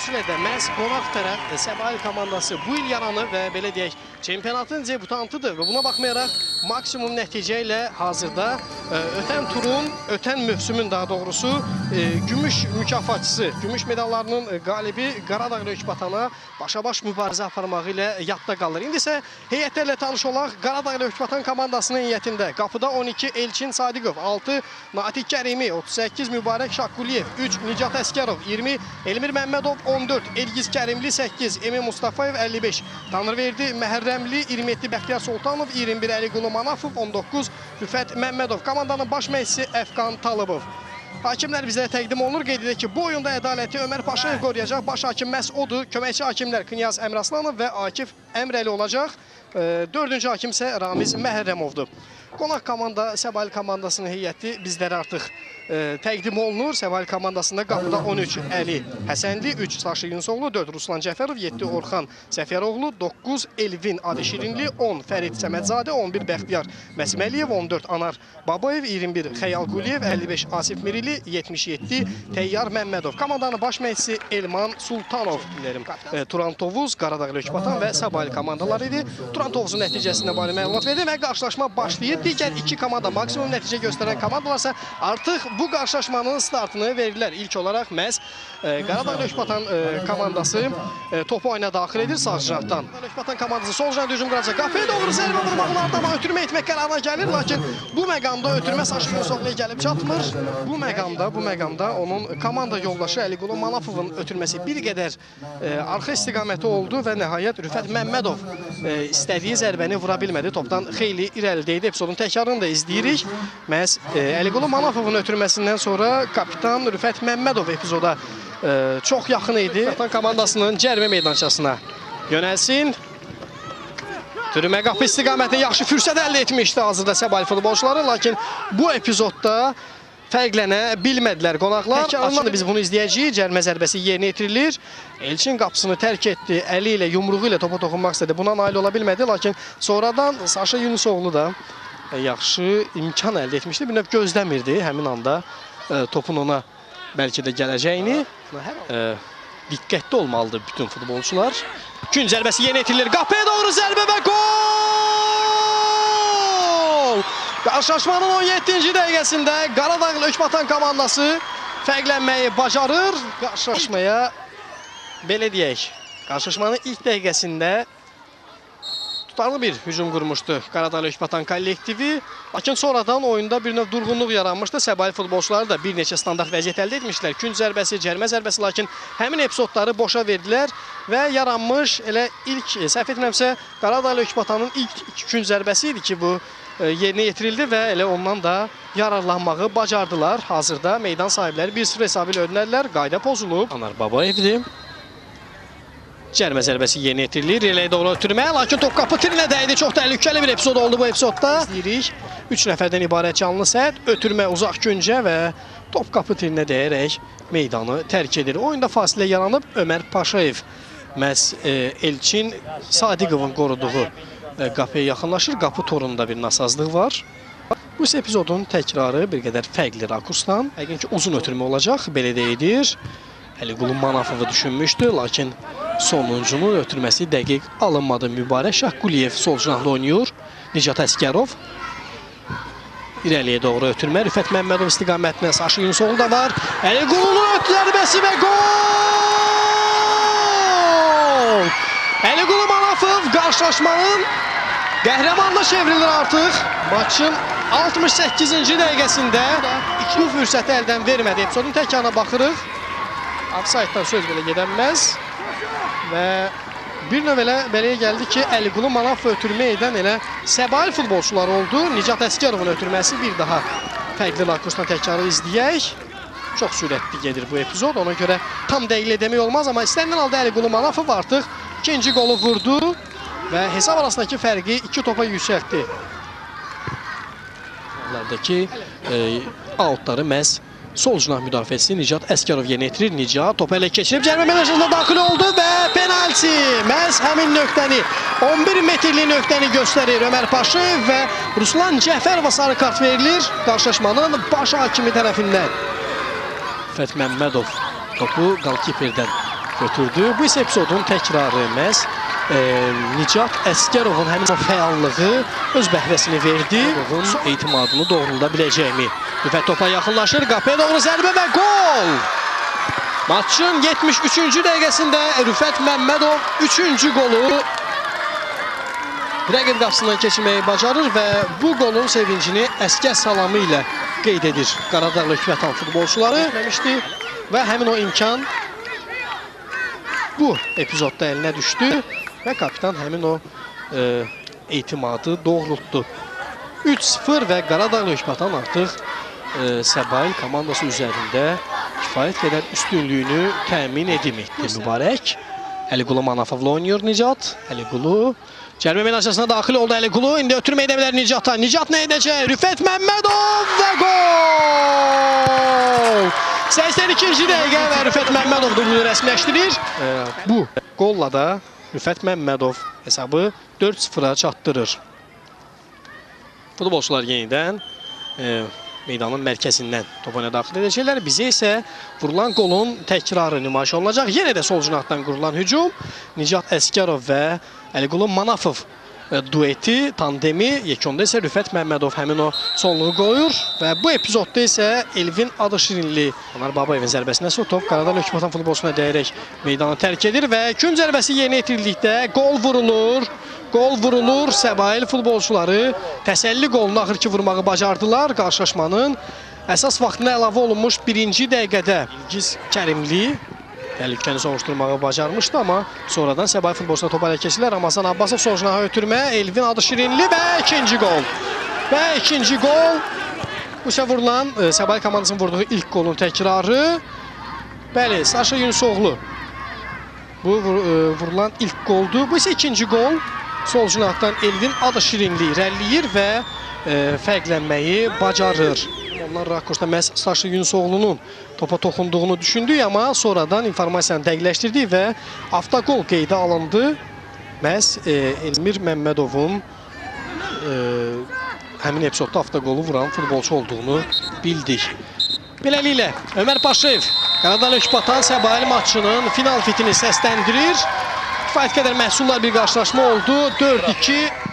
xüsusilə də məhz qonaq tərəf e, Səbail komandası bu il yaranı və belə deyək, çempionatın debutantıdır və buna baxmayaraq maksimum nəticə ilə hazırda e, ötən turun, ötən mövsümün daha doğrusu e, gümüş mükafatçısı, gümüş medallarının e, qalibi Qaradağ Rökbatana başa-baş mübarizə aparmağı ilə yadda qalır. İndi isə heyətlərlə tanış olaq. Qaradağ Rökbatan komandasının heyətində qapıda 12 Elçin Sadiqov, 6 Natiq Kərimi, 38 Mübarək Şakkuliyev, 3 Nicat Əskərov, 20 Elmir Məmmədov, 14 Elgiz Kərimli, 8 Emin Mustafayev, 55 Tanrıverdi Məhərrəmli, 27 Bəxtiyar Sultanov, 21 Əliqulu Manafov, 19 Rüfət Məmmədov. Komandanın baş məşqçisi Əfqan Talıbov. Hakimlər bizlərə təqdim olunur. Qeyd edək ki, bu oyunda ədaləti Ömər Paşayev qoruyacaq. Baş hakim məhz odur. Köməkçi hakimlər Knyaz Əmraslanov və Akif Əmrəli olacaq. Dördüncü hakim isə Ramiz Məhərrəmovdur. Qonaq komanda Səbail komandasının heyəti bizlərə artıq təqdim olunur. Səbail komandasında qapıda 13 Əli Həsənli, 3 Saşı Yunusoğlu, 4 Ruslan Cəfərov, 7 Orxan Səfəroğlu, 9 Elvin Adişirinli, 10 Fərid Səmədzadə, 11 Bəxtiyar Məsməliyev, 14 Anar Babayev, 21 Xəyal Quliyev, 55 Asif Mirili, 77 Təyyar Məmmədov. Komandanın baş məşqçisi Elman Sultanov. Turan Tovuz, Qaradağ Lökbatan və Səbail komandaları idi. Turan Tovuzun nəticəsində barə məlumat verdi və qarşılaşma başlayır. Digər iki komanda maksimum nəticə göstərən komandalarsa artıq bu qarşılaşmanın startını verirlər. İlk olaraq məhz e, Qaradağ Lökbatan e, komandası e, topu oyuna daxil edir sağ cinahdan. Lökbatan komandası sol cinahda hücum quracaq. Qapıya doğru zərbə vurmaqlarda amma ötürmə etmək qərarına gəlir, lakin bu məqamda ötürmə Saşın Yusufluya gəlib çatmır. Bu məqamda, bu məqamda onun komanda yoldaşı Əliqulu Manafovun ötürməsi bir qədər e, arxa istiqaməti oldu və nəhayət Rüfət Məmmədov e, istədiyi zərbəni vura bilmədi. Topdan xeyli irəlidə idi. Epizodun təkrarını da izləyirik. Məhz e, Əliqulu Manafovun ötürməsindən sonra kapitan Rüfət Məmmədov epizoda e, çox yaxın idi. Vətən komandasının cərimə meydançasına yönəlsin. Türmə qapı istiqamətində yaxşı fürsət əldə etmişdi hazırda Səbail futbolçuları, lakin bu epizodda fərqlənə bilmədilər qonaqlar. Təkrarında biz bunu izləyəcəyik. Cərimə zərbəsi yerinə yetirilir. Elçin qapısını tərk etdi. Əli ilə, yumruğu ilə topa toxunmaq istədi. Buna nail ola bilmədi, lakin sonradan Saşa Yunusoğlu da yaxşı imkan əldə etmişdi. Bir növ gözləmirdi həmin anda e, topun ona bəlkə də gələcəyini. E, diqqətli olmalıdır bütün futbolçular. Gün zərbəsi yenə etirilir. Qapıya doğru zərbə və gol! Qarşılaşmanın 17-ci dəqiqəsində Qaradağ Lökbatan komandası fərqlənməyi bacarır. Qarşılaşmaya belə deyək, qarşılaşmanın ilk dəqiqəsində tutarlı bir hücum qurmuşdu Qaradağ Lökbatan kollektivi. Lakin sonradan oyunda bir növ durğunluq yaranmışdı. Səbail futbolçuları da bir neçə standart vəziyyət əldə etmişdilər. Gün zərbəsi, cərmə zərbəsi, lakin həmin epizodları boşa verdilər və yaranmış elə ilk, e, səhv etmirəmsə, Qaradağ Lökbatanın ilk gün zərbəsi idi ki, bu e, yerinə yetirildi və elə ondan da yararlanmağı bacardılar. Hazırda meydan sahibləri 1-0 hesabı ilə önlərlər. Qayda pozulub. Anar Babayevdir. Cərmə zərbəsi yeni etirilir. Reləyə doğru ötürmə. Lakin top qapı tirinə dəydi. Çox təhlükəli bir epizod oldu bu epizodda. İzləyirik. 3 nəfərdən ibarət canlı səhət. Ötürmə uzaq güncə və top qapı tirinə dəyərək meydanı tərk edir. Oyunda fasilə yaranıb Ömər Paşayev məhz e, Elçin Sadiqovun qoruduğu e, qapıya yaxınlaşır. Qapı torunda bir nasazlıq var. Bu isə epizodun təkrarı bir qədər fərqli rakursdan. Yəqin ki, uzun ötürmə olacaq. Belə də edir. Əliqulu Manafovu düşünmüşdü, lakin sonuncunun ötürməsi dəqiq alınmadı. Mübarək Şahquliyev sol cinahda oynayır. Nicat Əskərov irəliyə doğru ötürmə. Rüfət Məmmədov istiqamətinə Saşı Yunusoğlu da var. Əliqulunun ötürməsi və gol! Əliqulu Manafov qarşılaşmanın qəhrəmanına çevrilir artıq. Maçın 68-ci dəqiqəsində bu fürsəti əldən vermədi. Epizodun təkrarına baxırıq. Offside-dan söz belə gedənməz. Və bir növ elə beləyə gəldi ki, Əliqulu Manafov ötürmə edən elə Səbail futbolçuları oldu. Nicat Əskərovun ötürməsi bir daha fərqli rakursdan təkrarı izləyək. Çox sürətli gedir bu epizod. Ona görə tam dəqiq demək olmaz, amma istənilən halda Əliqulu Manafov artıq ikinci qolu vurdu və hesab arasındakı fərqi iki topa yüksəltdi. Onlardakı e, outları məhz sol cinah müdafiəçisi Nicat Əskərov yerinə yetirir. Nicat topu ələ keçirib cərimə meydançasına daxil oldu və penalti. Məhz həmin nöqtəni 11 metrli nöqtəni göstərir Ömər Paşayev və Ruslan Cəfərova sarı kart verilir qarşılaşmanın baş hakimi tərəfindən. Fət Məmmədov topu qalkiperdən götürdü. Bu isə epizodun təkrarı məhz Nicat Əskərovun həmin fəallığı öz bəhrəsini verdi. Onun etimadını doğrulda biləcəkmi? Rüfət topa yaxınlaşır, qapıya doğru zərbə və gol! Maçın 73-cü dəqiqəsində Rüfət Məmmədov 3-cü qolu rəqib qapısından keçirməyi bacarır və bu qolun sevincini əskər salamı ilə qeyd edir Qaradağlı Hikmətan futbolçuları. Və həmin o imkan bu epizodda əlinə düşdü və kapitan həmin o e, etimadı doğrultdu. 3-0 və Qaradağlı Hikmətan artıq e, Səbail komandası üzərində kifayət qədər üstünlüyünü təmin edilməkdir. Mübarək Əliqulu Manafovla oynayır Nicat. Əliqulu cərimə meydançasına daxil oldu Əliqulu. İndi ötürmə edə bilər Nicat'a. Nicat nə edəcək? Rüfət Məmmədov və gol! 82-ci dəqiqə və Rüfət Məmmədov da bunu rəsmiləşdirir. E, bu qolla da Rüfət Məmmədov hesabı 4-0-a çatdırır. Futbolçular yenidən e, meydanın mərkəzindən top oyuna daxil edəcəklər. Bizə isə vurulan qolun təkrarı nümayiş olunacaq. Yenə də sol cinahdan qurulan hücum Nicat Əskərov və Əliqulu Manafov dueti, tandemi, yekunda isə Rüfət Məmmədov həmin o sonluğu qoyur və bu epizodda isə Elvin Adışirinli Anar Babayevin zərbəsinə sonra top Qaradağ Hökumatan futbolçusuna dəyərək meydanı tərk edir və gün zərbəsi yerinə yetirdikdə qol vurulur. Qol vurulur. Səbail futbolçuları təsəlli qolunu axır ki vurmağı bacardılar qarşılaşmanın. Əsas vaxtına əlavə olunmuş birinci dəqiqədə İlgiz Kərimli təhlükəni soruşturmağı bacarmışdı, amma sonradan Səbail futbolçusuna top ələ keçdilər. Ramazan Abbasov sol cinaha ötürmə, Elvin Adışirinli və ikinci qol. Və ikinci qol bu isə vurulan e, Səbail komandasının vurduğu ilk qolun təkrarı. Bəli, Saşa Yunusoğlu bu e, vurulan ilk qoldur. Bu isə ikinci qol. Sol cinahdan Elvin Adışirinli irəliləyir və e, fərqlənməyi bacarır. Onlar rakursda məhz Saşa Yunusoğlu'nun topa toxunduğunu düşündük, amma sonradan informasiyanı dəqiqləşdirdik və avtogol qeydə alındı. Məhz e, Elmir Məmmədovun e, həmin epizodda avtogolu vuran futbolçu olduğunu bildik. Beləliklə, Ömər Paşev Qaradağ Lökbatan Səbail maçının final fitini səsləndirir. Kifayət qədər məhsuldar bir qarşılaşma oldu. 4-2